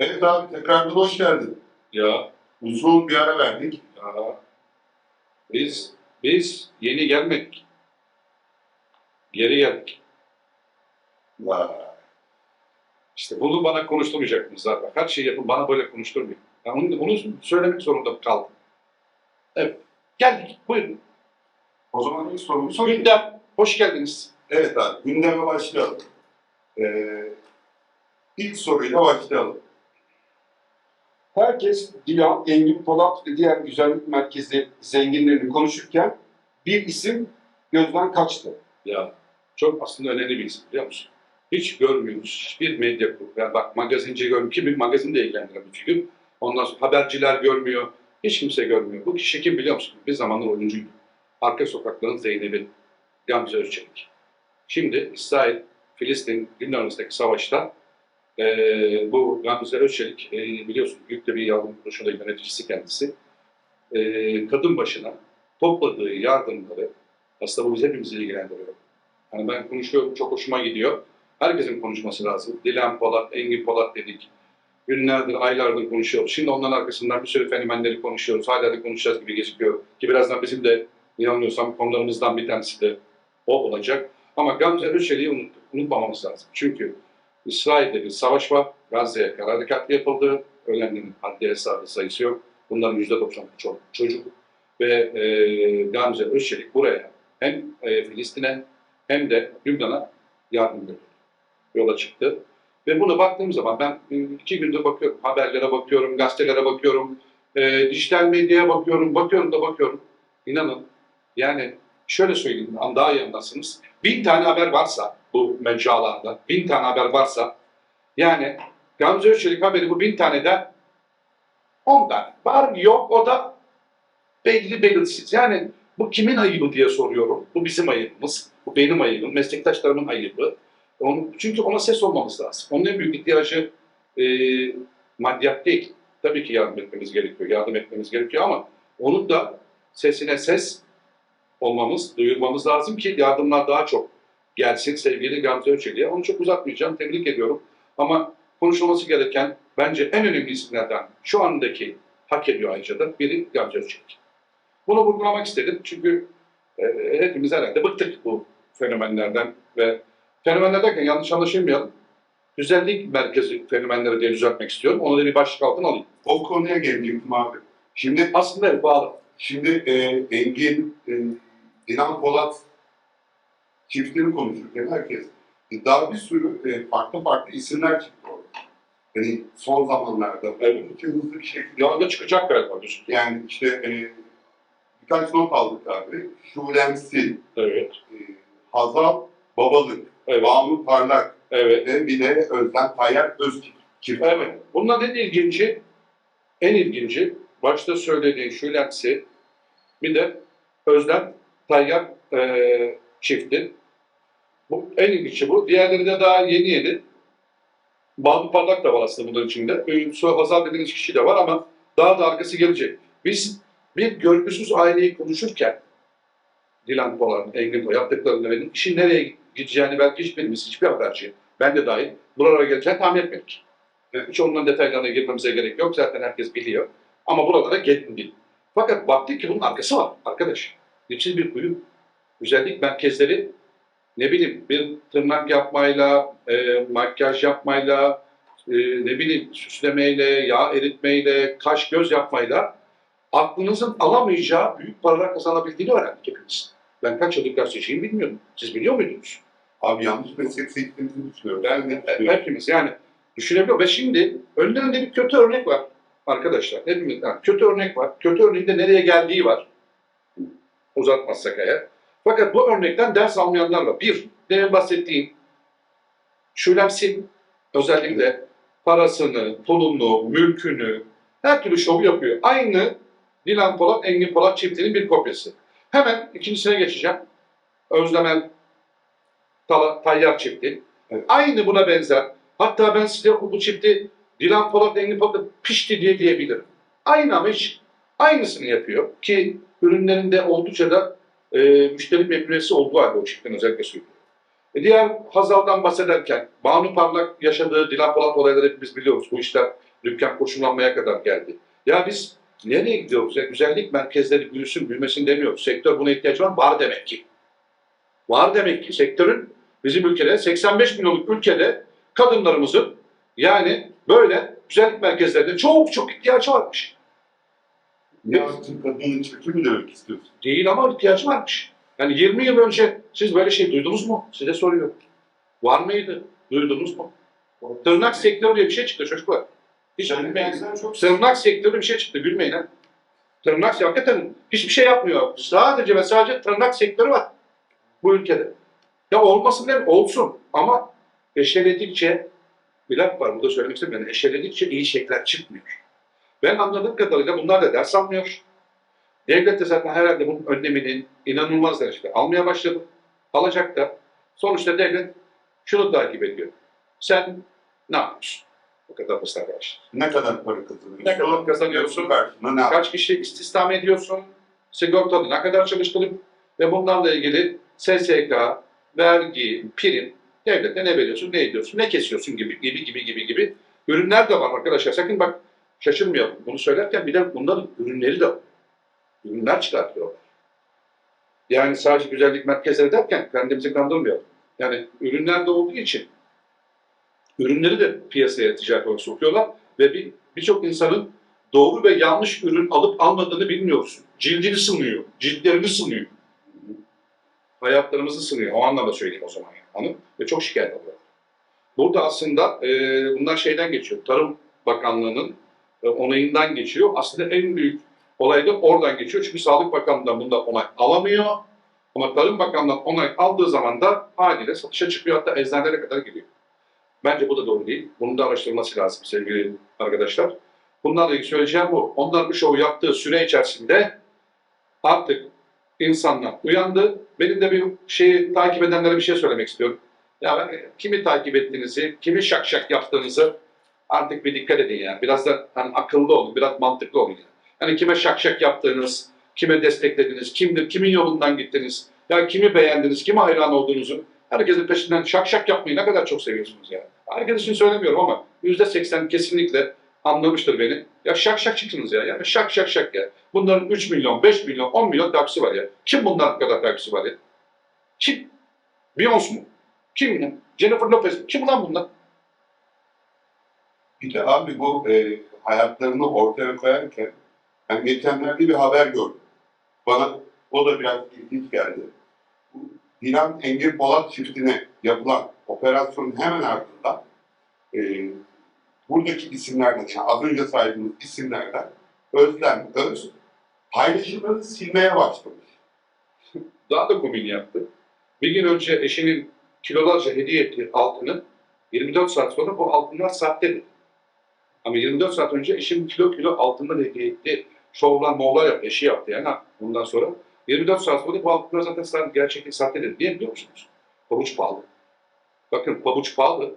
Evet abi tekrardan hoş geldin. Ya, Uzun bir ara verdik. ya. Biz, biz yeni gelmek. Geri geldik. Vay. İşte bunu bana konuşturmayacaktınız zaten. Her şeyi yapın, bana böyle konuşturmayın. Ben onu, onu söylemek zorunda kaldım. Evet, geldik. Buyurun. O zaman ilk sorumuzu sorayım. Gündem, hoş geldiniz. Evet abi gündeme başlayalım. Ee, ilk soruyla başlayalım. Herkes Dilan, Engin Polat ve diğer güzellik merkezi zenginlerini konuşurken bir isim gözden kaçtı. Ya, çok aslında önemli bir isim biliyor musun? Hiç görmüyoruz. Hiçbir medya grubu. Yani bak magazinci görmüyor. Ki bir magazin de ilgilendiren bir figür. Ondan sonra haberciler görmüyor. Hiç kimse görmüyor. Bu kişi kim biliyor musun? Bir zamanlar oyuncuydu. Arka sokakların Zeynep'i. Gamze Özçelik. Şimdi İsrail, Filistin, arasındaki savaşta eee, bu Gamze Özçelik eee, biliyorsun büyük de bir yardım kuruluşunda yöneticisi kendisi. Eee, kadın başına topladığı yardımları aslında bu bizi hepimizi ilgilendiriyor. Yani ben konuşuyorum, çok hoşuma gidiyor. Herkesin konuşması lazım. Dilan Polat, Engin Polat dedik. Günlerdir, aylardır konuşuyoruz. Şimdi onların arkasından bir sürü fenomenleri konuşuyoruz. Hala da konuşacağız gibi gözüküyor. Ki birazdan bizim de yanılmıyorsam konularımızdan bir tanesi de o olacak. Ama Gamze Özçelik'i. Unutmamamız lazım. Çünkü İsrail'de bir savaş var. Gazze'ye kara harekatı yapıldı. Ölenlerin haddi hesabı sayısı yok. Bunların %90'ı çok çocuk. Ve e, Gamze Özçelik buraya hem e, Filistin'e hem de Lübnan'a yardım götürdü. Yola çıktı. Ve buna baktığım zaman ben e, iki gündür bakıyorum. Haberlere bakıyorum, gazetelere bakıyorum, e, dijital medyaya bakıyorum, bakıyorum da bakıyorum. İnanın yani şöyle söyleyeyim, daha iyi anlarsınız. Bin tane haber varsa bu mecralarda, bin tane haber varsa yani Gamze Özçelik haberi bu bin taneden on tane. Var yok o da belli belirsiz. Yani bu kimin ayıbı diye soruyorum. Bu bizim ayıbımız. Bu benim ayıbım. Meslektaşlarımın ayıbı. Onu, çünkü ona ses olmamız lazım. Onun en büyük ihtiyacı e, maddiyat değil. Tabii ki yardım etmemiz gerekiyor. Yardım etmemiz gerekiyor ama onun da sesine ses olmamız, duyurmamız lazım ki yardımlar daha çok gelsin sevgili Gamze Özçelik'e. Onu çok uzatmayacağım. Tebrik ediyorum. Ama konuşulması gereken bence en önemli isimlerden şu andaki hak ediyor ayrıca da biri Gamze Özçelik. Bunu vurgulamak istedim çünkü e, hepimiz herhalde bıktık bu fenomenlerden ve fenomenler derken yanlış anlaşılmayalım. Güzellik merkezi fenomenleri diye düzeltmek istiyorum. Onu da bir başlık altına alayım. O konuya gelecektim abi. Şimdi Aslında bağlı. şimdi e, Engin, e, Dilan Polat çiftleri konuşurken herkes e, daha bir sürü e, farklı farklı isimler çıktı orada. Yani son zamanlarda Evet. oldukça hızlı bir şekilde Yanında çıkacak galiba gözüküyor. yani işte e, birkaç not aldık abi. Şulemsi, Evet. e, Hazal Babalık, Evet. Banu Parlak Evet. ve bir de Özlem Tayyar çifti. Evet. Bunların en ilginci, en ilginci başta söylediğin Şülemsi bir de Özlem Tayyar eee çifti. Bu en ilginci bu. Diğerleri de daha yeni yeni. Banu Parlak da var aslında bunların içinde. Ee, Sonra Hazal dediğiniz kişi de var ama daha da arkası gelecek. Biz bir görgüsüz aileyi konuşurken Dilan Polat, Engin Polat yaptıklarını ve işin nereye gideceğini belki hiçbirimiz, hiçbir haberci, ben de dahil buralara geleceğini tahmin etmedik. Hiç onların detaylarına girmemize gerek yok. Zaten herkes biliyor. Ama buralara gelindi. Fakat baktık ki bunun arkası var arkadaş. Dipsiz bir kuyu. Güzellik merkezleri ne bileyim bir tırnak yapmayla, e, makyaj yapmayla, e, ne bileyim süslemeyle, yağ eritmeyle, kaş göz yapmayla aklınızın alamayacağı büyük paralar kazanabildiğini öğrendik hepimiz. Ben kaç yıllık gazeteciyim bilmiyordum. Siz biliyor muydunuz? Abi yanlış meslek seçtiğimizi düşünüyorum. Ben de düşünüyorum. hepimiz yani düşünebiliyor ve şimdi önlerinde bir kötü örnek var arkadaşlar. Hepimiz yani kötü örnek var. Kötü örneğin de nereye geldiği var. Uzatmazsak eğer. Fakat bu örnekten ders almayanlar var. Bir, demin bahsettiğim şulemsi özellikle parasını, pulunu, mülkünü, her türlü şovu yapıyor. Aynı Dilan Polat, Engin Polat çiftinin bir kopyası. Hemen ikincisine geçeceğim. Özlemel Tayyar çifti. Evet. Aynı buna benzer. Hatta ben size bu çifti Dilan Polat, Engin Polat pişti diye diyebilirim. Aynı ama hiç aynısını yapıyor ki ürünlerinde oldukça da e, müşteri memnuniyeti olduğu halde o çiftin özellikle söylüyorum. E, diğer Hazal'dan bahsederken Banu Parlak yaşadığı Dilan Polat olayları hepimiz biliyoruz. Bu işler dükkan koşullanmaya kadar geldi. Ya biz nereye gidiyoruz? Ya güzellik merkezleri büyüsün, büyümesin demiyoruz. Sektör buna ihtiyacı var. Var demek ki. Var demek ki sektörün bizim ülkede 85 milyonluk ülkede kadınlarımızın yani böyle güzellik merkezlerinde çok çok ihtiyacı varmış. Ya Türk kadının çökü mü demek istiyorsun? Değil ama ihtiyacı varmış. Yani 20 yıl önce siz böyle şey duydunuz mu? Size soruyorum. Var mıydı? Duydunuz mu? Tırnak sektörü diye bir şey çıktı çocuklar. Hiç bilmeyin. çok Tırnak sektörü bir şey çıktı. Gülmeyin ha. Tırnak hakikaten hiçbir şey yapmıyor. Sadece ve sadece tırnak sektörü var bu ülkede. Ya olmasın değil mi? Olsun. Ama eşeledikçe bir laf var burada söylemek istemiyorum. Yani eşeledikçe iyi şeyler çıkmıyor. Ben anladığım kadarıyla bunlar da ders almıyor. Devlet de zaten herhalde bunun önlemini inanılmaz derecede almaya başladı. Alacak da. Sonuçta devlet şunu takip ediyor. Sen ne yapıyorsun? Bu kadar basit arkadaşlar. Ne kadar para kazanıyorsun? Ne kadar kazanıyorsun? Ne Kaç kişi istihdam ediyorsun? Sigortalı ne kadar çalıştırıp ve bunlarla ilgili SSK, vergi, prim, devlete ne veriyorsun, ne ediyorsun, ne kesiyorsun gibi gibi gibi gibi gibi ürünler de var arkadaşlar. Sakın bak şaşırmayalım. Bunu söylerken bir de bunların ürünleri de. Ürünler çıkartıyorlar. Yani sadece güzellik merkezleri derken kendimizi kandırmayalım. Yani ürünler de olduğu için ürünleri de piyasaya ticaret olarak sokuyorlar ve bir birçok insanın doğru ve yanlış ürün alıp almadığını bilmiyorsun. Cildini sınıyor, ciltlerini sınıyor. Hayatlarımızı sınıyor. O anlamda söyleyeyim o zaman. Yani. Hanım ve çok şikayet alıyor. Burada aslında e, bunlar şeyden geçiyor. Tarım Bakanlığı'nın e, onayından geçiyor. Aslında en büyük olay da oradan geçiyor. Çünkü Sağlık Bakanlığı'ndan bunda onay alamıyor. Ama Tarım Bakanlığı'ndan onay aldığı zaman da haliyle satışa çıkıyor. Hatta eczanelere kadar gidiyor. Bence bu da doğru değil. Bunun da araştırılması lazım sevgili arkadaşlar. Bunlarla ilgili söyleyeceğim bu. Onlar bu şovu yaptığı süre içerisinde artık insanlar uyandı. Benim de bir şeyi takip edenlere bir şey söylemek istiyorum. Ya ben kimi takip ettiğinizi, kimi şak şak yaptığınızı artık bir dikkat edin yani. Biraz da hani akıllı olun, biraz mantıklı olun yani. Yani kime şak şak yaptığınız, kime desteklediniz, kimdir, kimin yolundan gittiniz, ya kimi beğendiniz, kime hayran olduğunuzu herkesin peşinden şak şak yapmayı ne kadar çok seviyorsunuz yani. Herkes için söylemiyorum ama yüzde seksen kesinlikle anlamıştır beni. Ya şak şak çıksınız ya. Yani şak şak şak ya. Bunların 3 milyon, 5 milyon, 10 milyon takipçisi var ya. Kim bunların kadar takipçisi var ya? Kim? Beyoncé mu? Kim? Jennifer Lopez mi? Kim lan bunlar? Bir de abi bu e, hayatlarını ortaya koyarken ben geçenlerde bir haber gördüm. Bana o da biraz ilginç geldi. Dilan Engin Polat çiftine yapılan operasyonun hemen ardından e, buradaki isimlerden, yani az önce saydığımız isimlerden Özlem Öz paylaşımları silmeye başlamış. Daha da komik yaptı. Bir gün önce eşinin kilolarca hediye ettiği altını 24 saat sonra bu altınlar sahte dedi. Ama 24 saat önce eşim kilo kilo altından hediye etti. Şovlar moğlar yaptı, eşi yaptı yani bundan sonra. 24 saat sonra bu altınlar zaten sa- gerçekten sahte dedi. Niye biliyor musunuz? Pabuç pahalı. Bakın pabuç pahalı,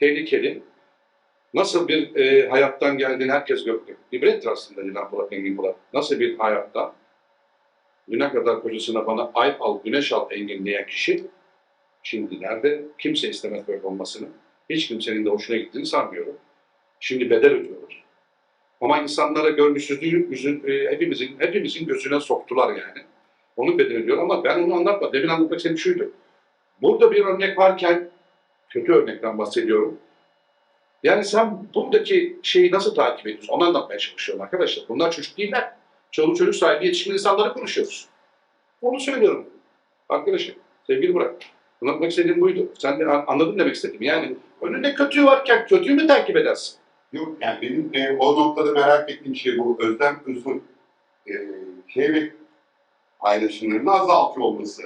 tehlikeli. Nasıl bir e, hayattan geldiğini herkes gördü. İbrettir aslında Dilan Polat, Engin Polat. Nasıl bir hayattan, düne kadar kocasına bana ay al, güneş al Engin diyen kişi, şimdi nerede? Kimse istemez böyle olmasını. Hiç kimsenin de hoşuna gittiğini sanmıyorum. Şimdi bedel ödüyorlar. Ama insanlara görgüsüzlüğü yüzün, e, hepimizin, hepimizin gözüne soktular yani. Onun bedelini ödüyor ama ben onu anlatmadım. Demin anlatmak istediğim şuydu. Burada bir örnek varken, kötü örnekten bahsediyorum. Yani sen buradaki şeyi nasıl takip ediyorsun? Onu anlatmaya çalışıyorum arkadaşlar. Bunlar çocuk değiller. Çoluk çocuk sahibi yetişkin insanları konuşuyoruz. Onu söylüyorum. Arkadaşım, sevgili Burak. Anlatmak istediğim buydu. Sen de an- anladın demek istedim. Yani önünde kötüyü varken kötüyü mü takip edersin? Yok yani benim e, o noktada merak ettiğim şey bu Özlem Öz'ün e, şey ve paylaşımlarını azaltıyor olması.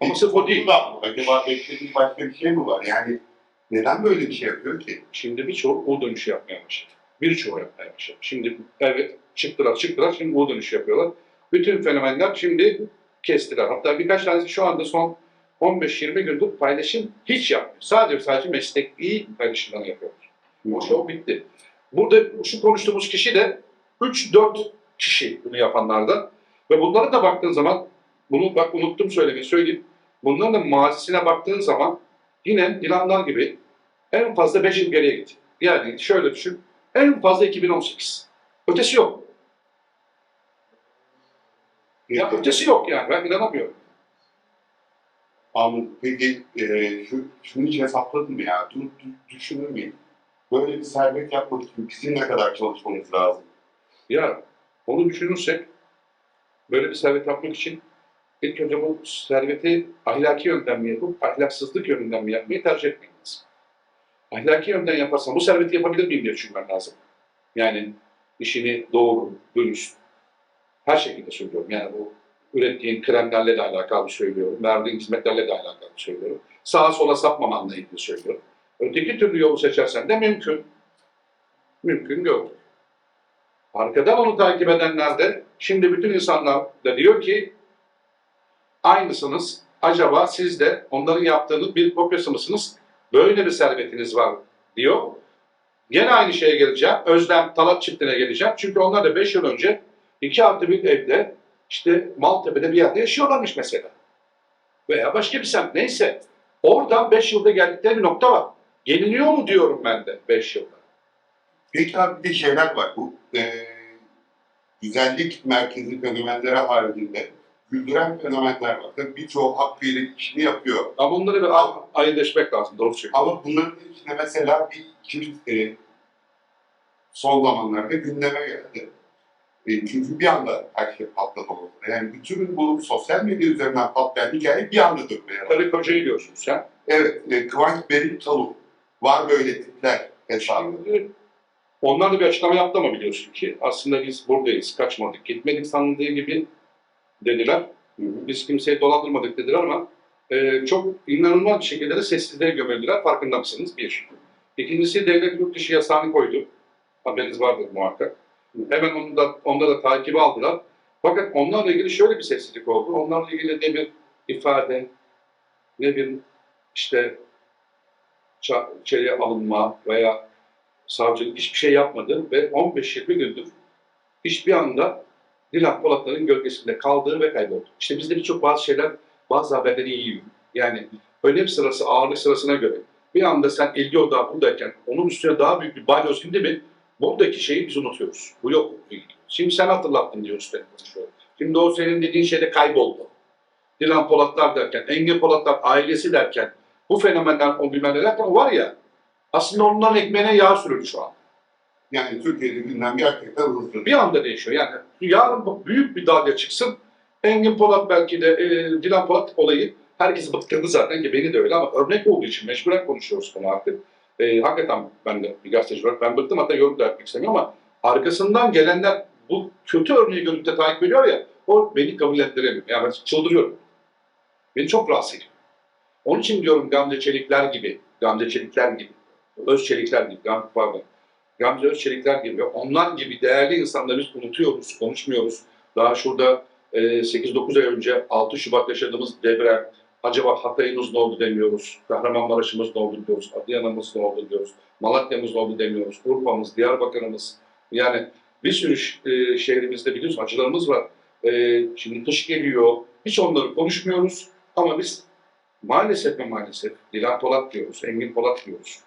Ama sırf o değil. Da, acaba beklediği başka bir şey mi var? Yani neden böyle bir şey yapıyor ki? Şimdi birçoğu U dönüşü yapmaya başladı. Birçoğu yapmaya başladı. Şimdi evet çıktılar çıktılar şimdi U dönüşü yapıyorlar. Bütün fenomenler şimdi kestiler. Hatta birkaç tanesi şu anda son 15-20 gündür paylaşım hiç yapmıyor. Sadece sadece mesleki paylaşımlarını yapıyorlar. O show bitti. Burada şu konuştuğumuz kişi de 3-4 kişi bunu yapanlardan. Ve bunlara da baktığın zaman, bunu bak unuttum söylemeyi söyleyeyim. Bunların da mazisine baktığın zaman yine ilanlar gibi en fazla 5 yıl geriye git. Yani şöyle düşün, En fazla 2018. Ötesi yok. Ya ötesi yok yani. Ben inanamıyorum. Anladım. Peki e, şu, şunu hiç hesapladın mı ya? Dur, dur, düşünür müyüm? Böyle bir servet yapmak için bizim ne kadar çalışmamız lazım? Ya onu düşünürsek böyle bir servet yapmak için ilk önce bu serveti ahlaki yönden mi yapıp ahlaksızlık yönünden mi yapmayı tercih etmek lazım. Ahlaki yönden yaparsan bu serveti yapabilir miyim diye düşünmen lazım. Yani işini doğru, dürüst, her şekilde söylüyorum. Yani bu ürettiğin kremlerle de alakalı söylüyorum, verdiğin hizmetlerle de alakalı söylüyorum. Sağa sola sapmamanla ilgili söylüyorum. Öteki türlü yolu seçersen de mümkün. Mümkün gördük. Arkadan onu takip edenler de şimdi bütün insanlar da diyor ki aynısınız. Acaba siz de onların yaptığının bir kopyası mısınız? Böyle bir servetiniz var diyor. Gene aynı şeye geleceğim. Özlem Talat çiftine geleceğim. Çünkü onlar da 5 yıl önce 2 artı bir evde işte Maltepe'de bir yerde yaşıyorlarmış mesela. Veya başka bir semt neyse. Oradan 5 yılda geldikleri bir nokta var. Geliniyor mu diyorum ben de 5 yılda. Peki abi bir de şeyler var. Bu e, güzellik merkezi fenomenleri haricinde güldüren fenomenler var. Tabii birçoğu hakkıyla işini yapıyor. Ama bunları bir ay- ayırleşmek lazım. Doğru söylüyorsun. Ama bunların içinde mesela bir çift e, son zamanlarda gündeme geldi. E, çünkü bir anda her şey patladı ortada. Yani bütün bu sosyal medya üzerinden patlayan hikaye bir anda dönmeye başladı. Karı kocayı diyorsun sen. Evet, e, Kıvanç Beril Talu. Var böyle tipler hesabı. Şimdi onlar da bir açıklama yaptı ama biliyorsun ki aslında biz buradayız, kaçmadık, gitmedik sandığı gibi dediler. Biz kimseyi dolandırmadık dediler ama e, çok inanılmaz bir şekilde de sessizliğe gömüldüler. Farkında mısınız? Bir. İkincisi devlet yurt dışı yasağını koydu. Haberiniz vardır muhakkak. Hemen onu da, onda da takibi aldılar. Fakat onlarla ilgili şöyle bir sessizlik oldu. Onlarla ilgili ne bir ifade, ne bir işte içeriye alınma veya savcılık hiçbir şey yapmadı ve 15-20 gündür iş bir anda Dilan Polatların gölgesinde kaldı ve kayboldu. İşte bizde birçok bazı şeyler, bazı haberleri yiyor. Yani önem sırası, ağırlık sırasına göre bir anda sen ilgi odağı buradayken onun üstüne daha büyük bir balyoz indi mi buradaki şeyi biz unutuyoruz. Bu yok. Şimdi sen hatırlattın diyor üstelik konuşuyor. Şimdi o senin dediğin şeyde kayboldu. Dilan Polatlar derken, Engin Polatlar ailesi derken, bu fenomenler, o bilmem ne derken o var ya, aslında onların ekmeğine yağ sürüldü şu an. Yani Türkiye'de gündem gerçekten hızlı. Bir anda değişiyor. Yani yarın bu büyük bir dalga çıksın. Engin Polat belki de e, Dilan Polat olayı herkesi bıktırdı zaten ki beni de öyle ama örnek olduğu için mecburen konuşuyoruz bunu artık. E, hakikaten ben de bir gazeteci olarak ben bıktım hatta yorum da yapmak istemiyorum ama arkasından gelenler bu kötü örneği görüp de takip ediyor ya o beni kabul ettiremiyor. Yani ben çıldırıyorum. Beni çok rahatsız ediyor. Onun için diyorum Gamze Çelikler gibi, Gamze Çelikler gibi, Öz Çelikler gibi, Gamze, pardon, Gamze Özçelikler gibi, onlar gibi değerli insanları biz unutuyoruz, konuşmuyoruz. Daha şurada e, 8-9 ay önce 6 Şubat yaşadığımız deprem, acaba Hatay'ımız ne oldu demiyoruz, Kahramanmaraş'ımız ne oldu diyoruz, Adıyaman'ımız ne oldu diyoruz, Malatya'mız ne oldu demiyoruz, Urfa'mız, Diyarbakır'ımız. Yani bir sürü e, şehrimizde biliyoruz acılarımız var. E, şimdi kış geliyor, hiç onları konuşmuyoruz ama biz maalesef ve maalesef Dilan Polat diyoruz, Engin Polat diyoruz.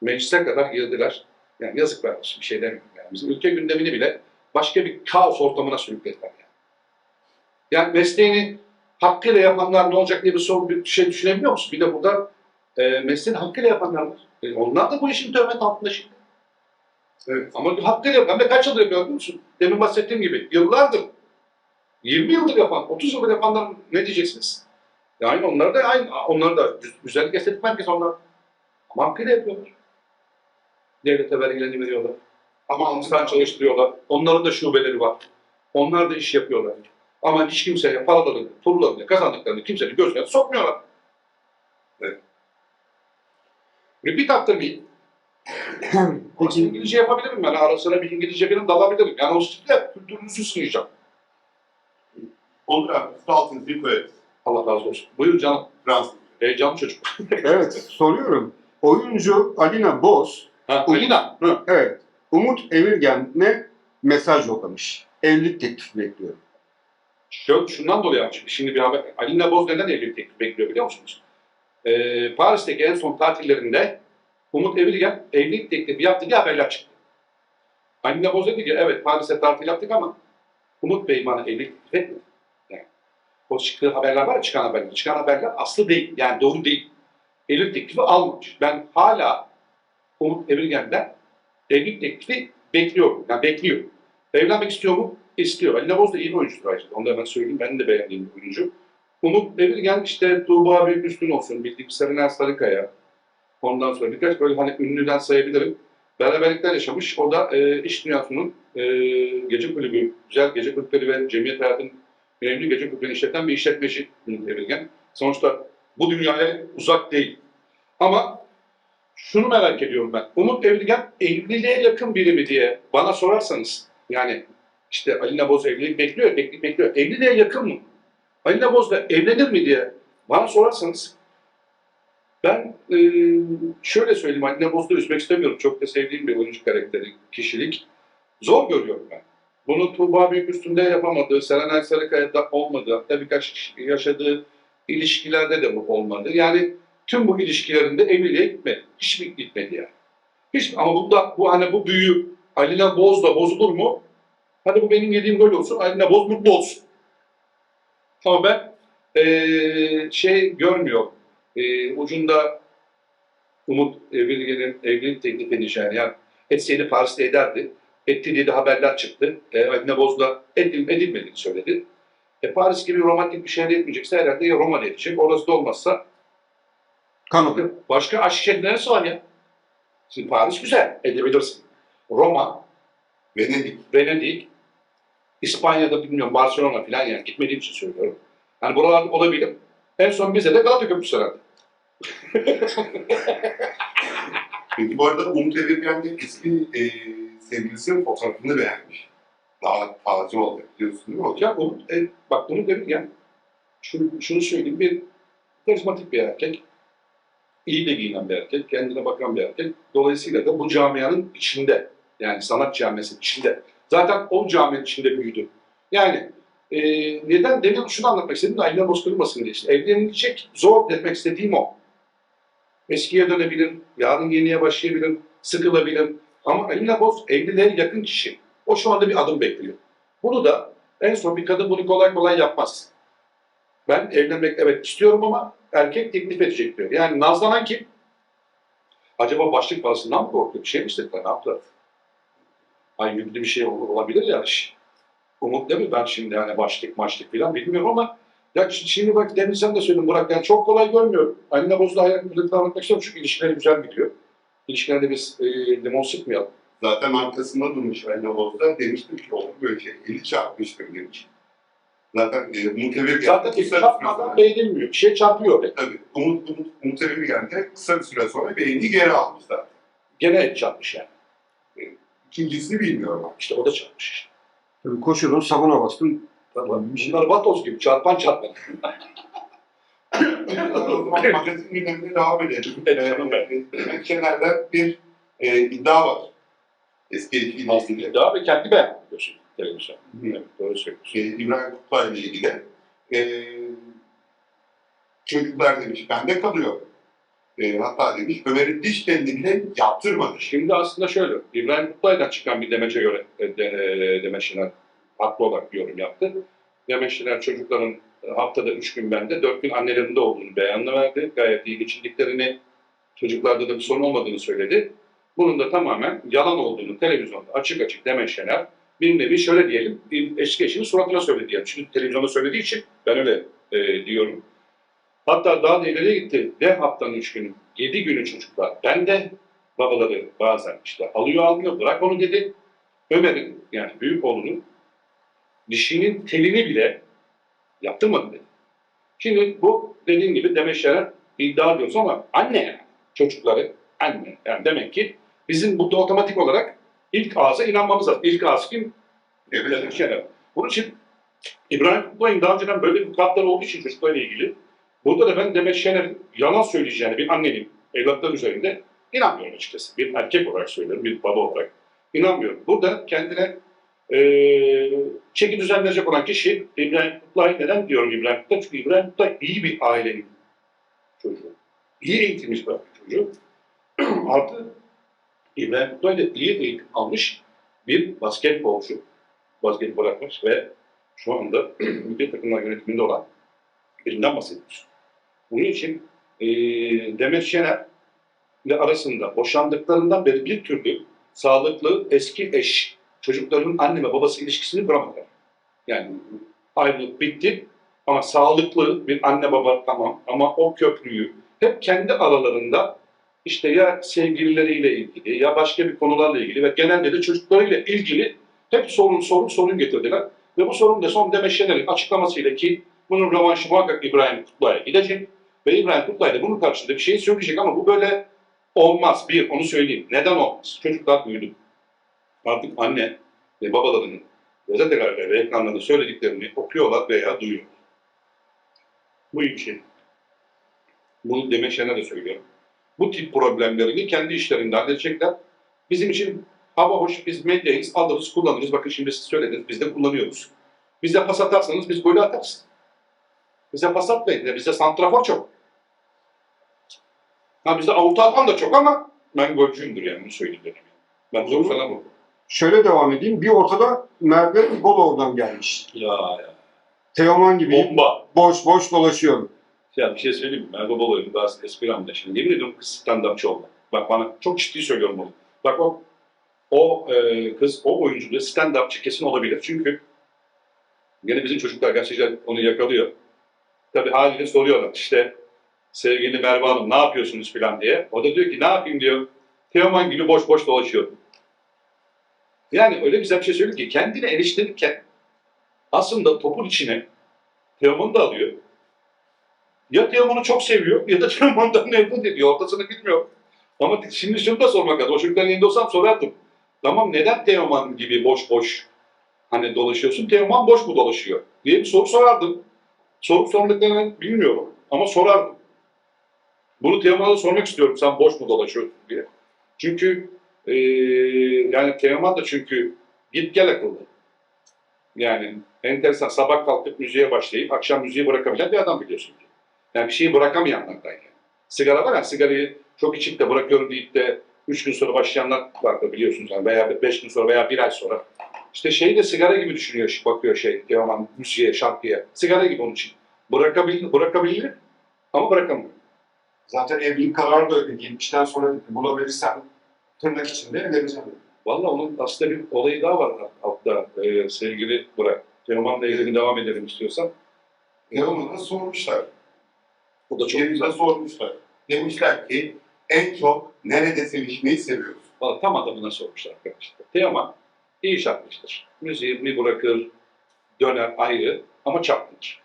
Meclise kadar girdiler. Yani yazıklar olsun bir şey demiyorum. Yani. Bizim ülke gündemini bile başka bir kaos ortamına sürüklediler. Yani, yani mesleğini hakkıyla yapanlar ne olacak diye bir soru bir şey düşünebiliyor musun? Bir de burada e, mesleğini hakkıyla yapanlar var. E, onlar da bu işin töhmet altında şimdi. Evet. Ama hakkıyla yapan da kaç yıldır yapıyor musun? Demin bahsettiğim gibi yıllardır 20 yıldır yapan, 30 yıldır yapanlar ne diyeceksiniz? Yani onlar da aynı, onlar da güz- güzellik estetik merkezi onlar. Ama hakkıyla yapıyorlar. Devlete vergilerini veriyorlar. Ama insan çalıştırıyorlar. Onların da şubeleri var. Onlar da iş yapıyorlar. Ama hiç kimseye paralarını, pullarını, kazandıklarını kimsenin gözüne sokmuyorlar. Evet. Repeat after me. Peki. İngilizce yapabilirim ben. Ara sıra bir İngilizce benim dalabilirim. Yani o stille kültürünüzü sınayacağım. Olur abi, altın bir koyarız. Allah razı olsun. Buyur canım. Fransız. Heyecanlı çocuk. evet soruyorum. Oyuncu Alina Boz Ha, Alina. Hı. evet Umut Evirgen'e mesaj yollamış. Evlilik teklifi bekliyorum. Şöyle, şundan dolayı yapmış. Şimdi bir haber. Alina Boz neden evlilik teklifi bekliyor biliyor musunuz? Ee, Paris'teki en son tatillerinde Umut Evirgen evlilik teklifi yaptı diye haberler çıktı. Anne Boz dedi ki evet Paris'e tatil yaptık ama Umut Bey bana evlilik teklif etmedi. O çıktığı haberler var ya çıkan haberler. Çıkan haberler aslı değil. Yani doğru değil. Evlilik teklifi almamış. Ben hala Umut Evirgen'den evlilik teklifi bekliyorum. Yani bekliyor. Evlenmek istiyor mu? İstiyor. Ali Boz da iyi bir oyuncudur ayrıca. Onu da hemen söyleyeyim. Ben de beğendiğim bir oyuncu. Umut Evirgen işte Tuğba Büyük Üstün olsun. Bildiğim Serenay Sarıkaya. Ondan sonra birkaç böyle hani ünlüden sayabilirim. Beraberlikler yaşamış. O da e, iş dünyasının e, gece kulübü, güzel gece kulüpleri ve cemiyet hayatının önemli gece kulüplerini işleten bir işletmeci Umut Evirgen. Sonuçta bu dünyaya uzak değil. Ama şunu merak ediyorum ben. Umut Evirgen evliliğe yakın biri mi diye bana sorarsanız yani işte Ali Naboz evlilik bekliyor, bekliyor, bekliyor. Evliliğe yakın mı? Ali Naboz da evlenir mi diye bana sorarsanız ben e, şöyle söyleyeyim, Ali Naboz'da üzmek istemiyorum. Çok da sevdiğim bir oyuncu karakteri, kişilik. Zor görüyorum ben. Bunu Tuğba Büyük üstünde yapamadı, Serenay Sarıkaya'da olmadı. Hatta birkaç kişi yaşadığı ilişkilerde de bu olmadı. Yani tüm bu ilişkilerinde evliliğe gitmedi. Hiç mi gitmedi yani? Hiç ama bunda bu hani bu büyü Alina Boz da bozulur mu? Hadi bu benim yediğim gol olsun. Alina Boz mutlu olsun. Ama ben eee, şey görmüyor. Eee, ucunda Umut Evirgen'in evlilik teklif edeceğini yani etseydi Paris'te ederdi. Etti diye de haberler çıktı. E, Alina Boz da edil, edilmediğini söyledi. E, Paris gibi romantik bir şehir etmeyecekse herhalde ya Roma'da edecek. Orası da olmazsa Kanada. Başka aşk şehri neresi var ya? Şimdi Paris güzel, edebilirsin. Roma, Venedik. Venedik, İspanya'da bilmiyorum Barcelona falan yani gitmediğim için söylüyorum. Hani buralarda olabilir. En son bize de Galata Köprüsü herhalde. Peki bu arada Umut Evirgen de eski e, sevgilisinin fotoğrafını beğenmiş. Daha taze oldu biliyorsun değil mi hocam? Umut, e, bak bunu demişken şunu, şunu söyleyeyim. Bir karizmatik bir erkek. iyi de giyinen bir erkek, kendine bakan bir erkek. Dolayısıyla da bu camianın içinde, yani sanat camiasının içinde. Zaten o caminin içinde büyüdü. Yani e, neden demin şunu anlatmak istedim de Ayla Boz kırılmasın diye. İşte evlenilecek zor demek istediğim o. Eskiye dönebilir, yarın yeniye başlayabilir, sıkılabilir. Ama Alina Boz evliliğe yakın kişi. O şu anda bir adım bekliyor. Bunu da en son bir kadın bunu kolay kolay yapmaz. Ben evlenmek evet istiyorum ama erkek teklif edecek diyor. Yani nazlanan kim? Acaba başlık parasından mı korkuyor? Bir şey mi istediler? Ne yaptılar? Ay yüklü bir şey olabilir ya. Umut değil mi? Ben şimdi hani başlık maçlık falan bilmiyorum ama ya şi- şimdi bak demin sen de söyledin Burak yani çok kolay görmüyorum. Aline Boz'da hayal kırıklığını anlatmak istiyorum çünkü ilişkileri güzel gidiyor. İlişkilerde biz e, limon sıkmayalım. Zaten arkasında durmuş Alina Boz'da. Demiştim ki olur böyle şey. Eli çarpmıştır demiş. Zaten e, Umut Evirgen Zaten kısa bir çarpmadan beğenilmiyor. Bir şey çarpıyor oraya. Tabii. Umut, Umut, Umut Evirgen de kısa bir süre sonra beğeni geri almış zaten. Gene et çarpmış yani. İkincisini bilmiyorum ama. İşte o da çarpmış işte. Tabii koşuyordun sabuna bastın. Tamam. Bunlar vatoz gibi çarpan çarpan. magazin gündemine devam edelim. Evet, Ee, Şener'de bir e, iddia var. Eski ilgili. Daha ve kendi beğendi biliyorsun televizyon. Evet, doğru söylüyorsun. e, İbrahim Kutluay ile ilgili. E, çocuklar demiş bende kalıyor. E, hatta demiş Ömer'in diş telini bile yaptırmadı. Şimdi aslında şöyle, İbrahim Kutlay'dan çıkan bir demece göre e, de, e, Demet Şener haklı olarak bir yorum yaptı. Demet Şener çocukların haftada üç gün bende, dört gün annelerinde olduğunu beyanla verdi. Gayet iyi geçindiklerini, çocuklarda da bir sorun olmadığını söyledi. Bunun da tamamen yalan olduğunu televizyonda açık açık Demet Şener bir nevi şöyle diyelim, eski eşinin suratına söyledi diyelim. Çünkü televizyonda söylediği için ben öyle e, diyorum. Hatta daha da ileriye gitti. De haftanın üç günü, yedi günü çocuklar. Ben de babaları bazen işte alıyor almıyor bırak onu dedi. Ömer'in yani büyük oğlunun dişinin telini bile yaptırmadı dedi. Şimdi bu dediğim gibi Demet Şener iddia diyoruz ama anne yani çocukları anne. Yani demek ki bizim burada otomatik olarak ilk ağza inanmamız lazım. İlk ağız kim? Şener. Bunun için İbrahim Kutlay'ın daha önceden böyle bir katları olduğu için çocuklarla ilgili burada da ben Demet Şener'in yalan söyleyeceğini bir annenin evlatlar üzerinde İnanmıyorum açıkçası. Bir erkek olarak söylüyorum, bir baba olarak. İnanmıyorum. Burada kendine eee çeki düzen verecek olan kişi İbrahim Kutlay. Neden diyorum İbrahim Kutlay? Çünkü İbrahim Kutlay iyi bir ailenin çocuğu. İyi eğitilmiş bir çocuğu. Artı İbrahim Kutlay da iyi eğitim almış bir basketbolcu basket bırakmış ve şu anda milli takımlar yönetiminde olan birinden bahsediyoruz. Bunun için e, Demet Şener ile arasında boşandıklarından beri bir türlü sağlıklı eski eş çocuklarının anne ve babası ilişkisini kuramadılar. Yani ayrılık bitti ama sağlıklı bir anne baba tamam ama o köprüyü hep kendi aralarında işte ya sevgilileriyle ilgili ya başka bir konularla ilgili ve genelde de çocuklarıyla ilgili hep sorun sorun sorun getirdiler. Ve bu sorun da son Demet Şener'in açıklamasıyla ki bunun rövanşı muhakkak İbrahim Kutluay'a gidecek. Ve İbrahim Kutlay da bunun karşısında bir şey söyleyecek ama bu böyle olmaz. Bir, onu söyleyeyim. Neden olmaz? Çocuklar büyüdü. Artık anne ve babalarının gazetelerde ve ekranlarda söylediklerini okuyorlar veya duyuyorlar. Bu için bunu Demet Şener de söylüyor. Bu tip problemlerini kendi işlerinde halledecekler. Bizim için hava hoş, biz medyayız, alırız, kullanırız. Bakın şimdi siz söylediniz, biz de kullanıyoruz. Bize pas atarsanız biz golü atarız. Bize pas atmayın. Bize santrafor çok. Ha bizde avuta atan da çok ama ben golcüyümdür yani bunu söyleyeyim dedim. Ben zor falan bu. Şöyle devam edeyim. Bir ortada Merve İbol oradan gelmiş. Ya ya. Teoman gibi Bomba. boş boş dolaşıyor. Ya bir şey söyleyeyim mi? Merve Baloğlu'nun daha espri anlayışında. Şimdi yemin ediyorum kız stand-upçı oldu. Bak bana çok ciddi söylüyorum bunu. Bak o o e, kız, o oyuncu da stand-upçı kesin olabilir. Çünkü gene bizim çocuklar gerçekten onu yakalıyor. Tabii haliyle soruyorlar işte sevgili Merve Hanım ne yapıyorsunuz falan diye. O da diyor ki ne yapayım diyor. Teoman gibi boş boş dolaşıyor. Yani öyle güzel bir şey söylüyor ki kendini eleştirirken aslında topun içine Teoman'ı da alıyor. Ya Teoman'ı çok seviyor ya da Teoman'dan nefret ediyor. Ortasını bilmiyor. Ama şimdi şunu da sormak lazım. O çocukların yerinde olsam sorardım. Tamam neden Teoman gibi boş boş hani dolaşıyorsun? Teoman boş mu dolaşıyor? diye bir soru sorardım. Sorup sormadıklarını bilmiyorum ama sorardım. Bunu Teoman'a sormak istiyorum. Sen boş mu dolaşıyorsun diye. Çünkü eee yani Teoman da çünkü git gel akıllı. Yani enteresan sabah kalkıp müziğe başlayıp akşam müziği bırakabilen bir adam biliyorsun. Yani bir şeyi bırakamayanlardan yani. Sigara var ya sigarayı çok içip de bırakıyorum deyip de üç gün sonra başlayanlar var da biliyorsunuz yani veya beş gün sonra veya bir ay sonra. İşte şey de sigara gibi düşünüyor, bakıyor şey, Teoman müziğe, şarkıya. Sigara gibi onun için. Bırakabilir, bırakabilir ama bırakamıyor. Zaten evlilik kararı da öyle. 70'ten sonra dedi, bulabilirsem tırnak içinde evleneceğim. dedi. Vallahi onun aslında bir olayı daha var altta e, sevgili Burak. Teoman'la ilgili devam edelim istiyorsan. Teoman'a sormuşlar. O da çok Yerinde güzel. sormuşlar. Demişler ki en çok nerede sevişmeyi seviyoruz? Vallahi tam adamına sormuşlar arkadaşlar. Teoman iyi şarkıcıdır. Müziği bir bırakır, döner ayrı ama çapkındır.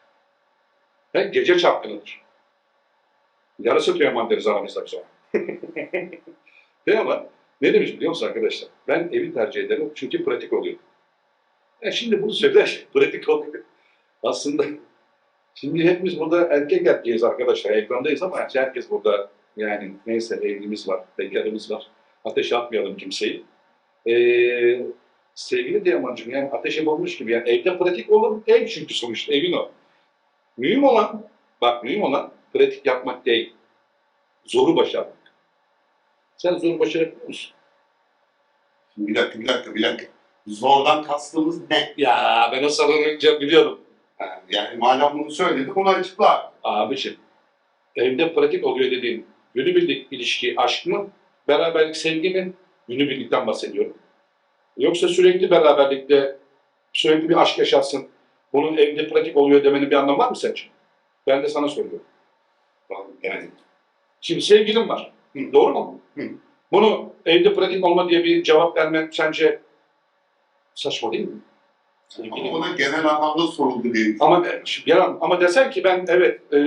Ve gece çapkınıdır. Yarısı Teoman deriz aramızda ona. Teoman ne demiş biliyor musun arkadaşlar? Ben evi tercih ederim çünkü pratik oluyor. E şimdi bunu söyler, pratik oluyor. Aslında şimdi hepimiz burada erkek erkeğiz arkadaşlar, ekrandayız ama herkes burada yani neyse evlimiz var, bekarımız var. Ateşe atmayalım kimseyi. Ee, sevgili Teoman'cığım yani ateşe bulmuş gibi yani evde pratik olur, ev çünkü sonuçta evin o. Mühim olan, bak mühim olan pratik yapmak değil, zoru başarmak. Sen zoru başarabiliyor musun? Bir dakika, bir dakika, bir dakika. Zordan kastımız ne? Ya ben o sorunu biliyorum. Ha, Yani madem bunu söyledi, bunu açıkla. Abiciğim, evde pratik oluyor dediğin günübirlik ilişki aşk mı? Beraberlik sevgi mi? Günübirlikten bahsediyorum. Yoksa sürekli beraberlikte sürekli bir aşk yaşarsın. Bunun evde pratik oluyor demenin bir anlamı var mı sence? Ben de sana soruyorum. Yani Şimdi sevgilim var. Hı, doğru mu? Hı. Bunu evde pratik olma diye bir cevap vermen sence saçma değil mi? ama ona genel anlamda soruldu diye. Ama yalan ama desen ki ben evet e,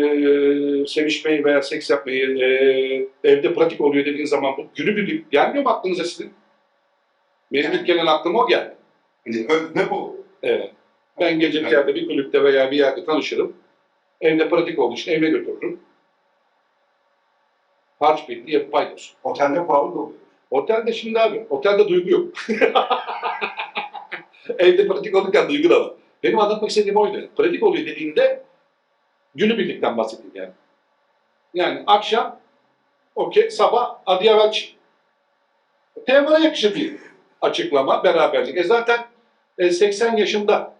sevişmeyi veya seks yapmayı e, evde pratik oluyor dediğin zaman bu günübirlik gelmiyor mu aklınıza sizin? Benim ilk gelen aklıma o geldi. Ne bu? Evet. Ben gecelerde bir kulüpte veya bir yerde tanışırım. Evde pratik olduğu için evine götürürüm. Harç bitti, yapıp paydos. Otelde pahalı da oluyor. Otelde şimdi abi, otelde duygu yok. Evde pratik olurken duygu da var. Benim anlatmak istediğim oydu. Pratik oluyor dediğinde günübirlikten bahsettim yani. Yani akşam, okey, sabah Adiyavelç. Teoman'a yakışır değil. açıklama, beraberlik. E zaten e, 80 yaşında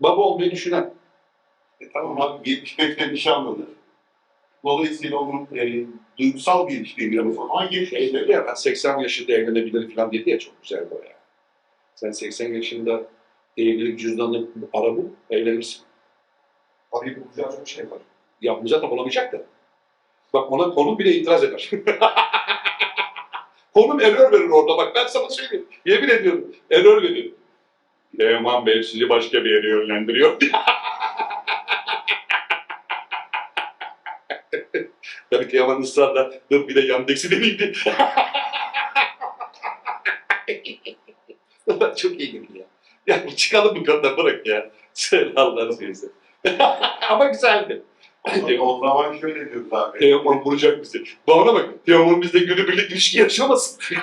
baba olmayı düşünen E, tamam abi 75'te nişanlanır. Dolayısıyla onun e, duygusal bir ilişkiye girmesi o zaman şey geçmişte. dedi ya ben 80 yaşında evlenebilirim falan dedi ya çok güzel o ya. Sen 80 yaşında evlilik cüzdanını ara bul, evlenirsin. Parayı bulacağı çok şey var. Ya bu zaten olamayacak da. Bak ona konum bile itiraz eder. konum error verir orada bak ben sana söyleyeyim. Yemin ediyorum error verir. Teoman Bey sizi başka bir yere yönlendiriyor. Tabii Teoman ısrarla dur bir de Yandex'i deneydi. Çok iyi gibi ya. Ya çıkalım bu konuda bırak ya. Söyle Allah'ını seversen. Ama güzeldi. o zaman şöyle diyoruz abi. Teoman vuracak bizi. Bana bak. Teoman bizle günübirlik ilişki yaşamasın.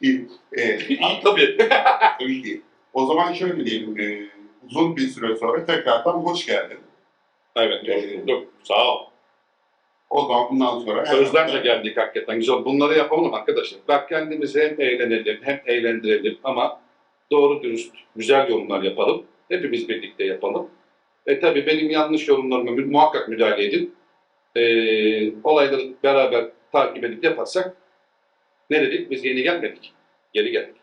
İyi. E, İyi tabii. ki. O zaman şöyle diyelim. E, uzun bir süre sonra tekrardan hoş geldin. Evet. Hoş bulduk. Sağ ol. O zaman bundan sonra... Özlemle geldik hakikaten. Güzel. Bunları yapalım arkadaşlar. Bak kendimizi hem eğlenelim hem eğlendirelim ama doğru dürüst güzel yorumlar yapalım. Hepimiz birlikte yapalım. E tabii benim yanlış yorumlarıma muhakkak müdahale edin. E, olayları beraber takip edip yaparsak ne dedik? Biz yeni gelmedik. Geri geldik.